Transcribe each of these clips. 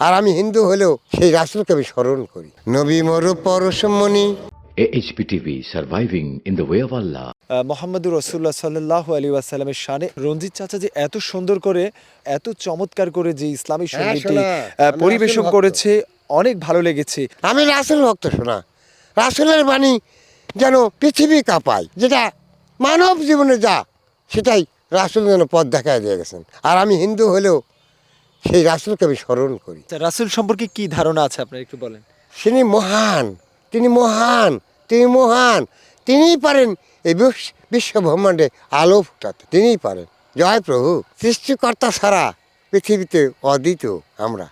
আর আমি হিন্দু হলেও সেই রাসুলকে আমি স্মরণ করি। নবী মর পরশমণি Surviving in the Way of Allah. আহ, মোহাম্মদুর রসুল্লাহ সাল্লাহ আলী ওয়াসাল্লামের শানে রঞ্জিত চাচা যে এত সুন্দর করে এত চমৎকার করে যে ইসলামী সঙ্গীতটি আহ, পরিবেশন করেছে অনেক ভালো লেগেছে। আমি রাসুল ভক্ত শোনা। রাসুলের বাণী যেন পৃথিবী কাঁপায় যেটা মানব জীবনে যা সেটাই রাসুল যেন পথ দেখায় দিয়ে গেছেন। আর আমি হিন্দু হলেও সেই রাসুলকে আমি স্মরণ করি। রাসূল সম্পর্কে কি ধারণা আছে আপনার একটু বলেন? তিনি মহান তিনি মহান তিনি মহান। তিনিই পারেন এই বিশ্ব- ব্রহ্মাণ্ডে আলো ফুটাতে তিনিই পারেন। জয় প্রভু। সৃষ্টিকর্তা ছাড়া পৃথিবীতে অদ্বিতীয় আমরা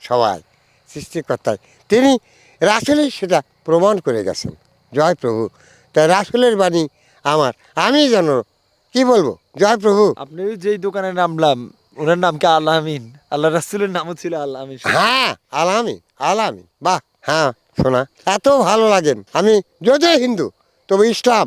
সবাই সৃষ্টিকর্তায় তিনি রাসুলই সেটা প্রমাণ করে গেছেন। জয় প্রভু। তাই রাসুলের বাণী আমার। আমি যেন কি বলব? জয় প্রভু। আপনি যেই দোকানে নামলাম ওনার নাম কি আল্লাহ আমিন? আল্লাহ রাসুলের নামও ছিল আল্লাহ আমিন হ্যাঁ আল্লাহ আমিন আল্লাহ আমিন। বাহ হ্যাঁ শোনা এত ভালো লাগেন। আমি যদিও হিন্দু তবে ইসলাম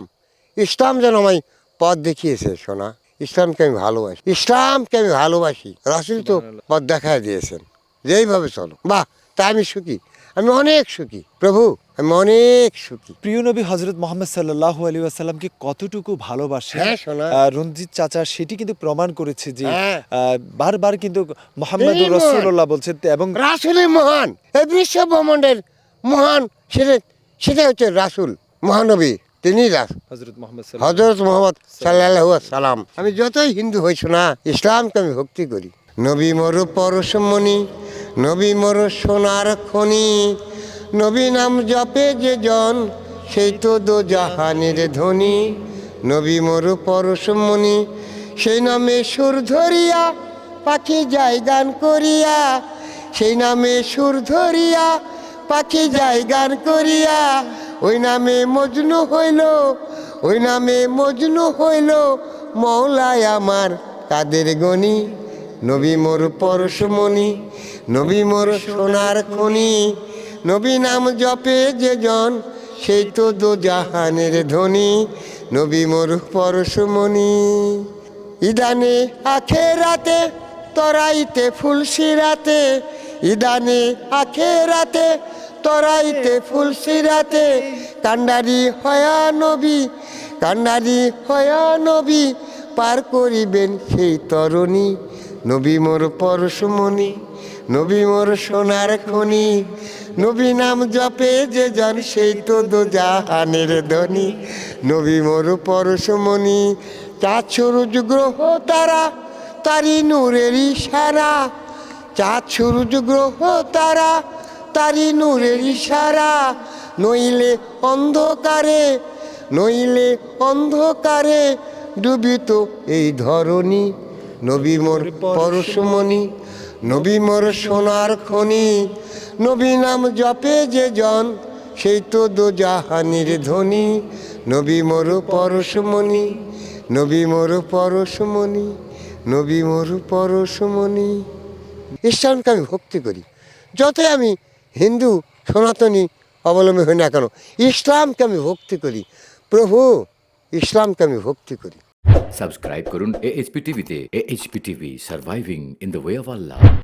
ইসলাম যেন আমায় পথ দেখিয়েছে শোনা। ইসলামকে আমি ভালোবাসি। ইসলামকে আমি ভালোবাসি। রাসুল তো পথ দেখায় দিয়েছেন। যেইভাবে চলো। বাহ তাই আমি সুখী। আমি অনেক সুখী প্রভু আমি অনেক সুখী। প্রিয় নবী হজরত মোহাম্মদ সাল্লাহ আলী আসাল্লামকে কতটুকু ভালোবাসে হ্যাঁ, রঞ্জিত চাচা সেটি কিন্তু প্রমাণ করেছে যে হ্যাঁ। বারবার কিন্তু মোহাম্মদ। রসুল্লাহ বলছেন এবং রাসুলই মহান। এই বিশ্ব ব্রহ্মাণ্ডের মহান সেটা সেটা হচ্ছে রাসুল মহানবী। তিনি রাসুল হজরত মোহাম্মদ হজরত মোহাম্মদ সাল্লাহ সালাম আমি যতই হিন্দু হয়েছি না ইসলামকে আমি ভক্তি করি। নবী মর পরশমণি নবী মর সোনার খনি, নবী নাম জপে যে জন, সেই তো দো জাহানের ধ্বনি নবী মর পরশমণি সেই নামে সুর ধরিয়া পাখি যায় গান করিয়া। সেই নামে সুর ধরিয়া পাখি যায় গান করিয়া। ওই নামে মজনু হইল, ওই নামে মজনু হইল, মৌলায় আমার কাদের গনি। নবী মোর পরশমণি নবী মোর সোনার খনি। নবী নাম জপে যে জন, সেই তো দো জাহানের ধ্বনি নবী মোর পরশমণি ইদানে আখে রাতে তরাইতে ফুলসিরাতে ইদানে আখে রাতে তরাইতে ফুলসিরাতে কান্ডারি হয়া নবী, কান্ডারি হয়া নবী, পার করিবেন সেই তরণী। নবী মোর পরশমণি নবী মোর সোনার খনি। নবী নাম জপে যে জন সেই তো দো জাহানের ধ্বনি নবী মোর পরশমণি চাঁদ সূরজ গ্রহ তারা, তারি নূরের ইশারা। চাঁদ সূরজ গ্রহ তারা, তারি নূরের ইশারা। নইলে অন্ধকারে নইলে অন্ধকারে ডুবিত এই ধরণী নবী মোর পরশমণি, নবী মোর সোনার খনি। নবী নাম জপে যে জন, সেই তো দো জাহানির ধ্বনি নবী মোর পরশমণি, নবী মোর পরশমণি, নবী মোর পরশমণি। ইসলামকে আমি ভক্তি করি। যতই আমি হিন্দু, সনাতনী অবলম্বী হই না কেন, ইসলামকে আমি ভক্তি করি। প্রভু, ইসলামকে আমি ভক্তি করি। सबस्क्राईब करून ए एच पी टीव्ही ते. A H P TV surviving in the way of Allah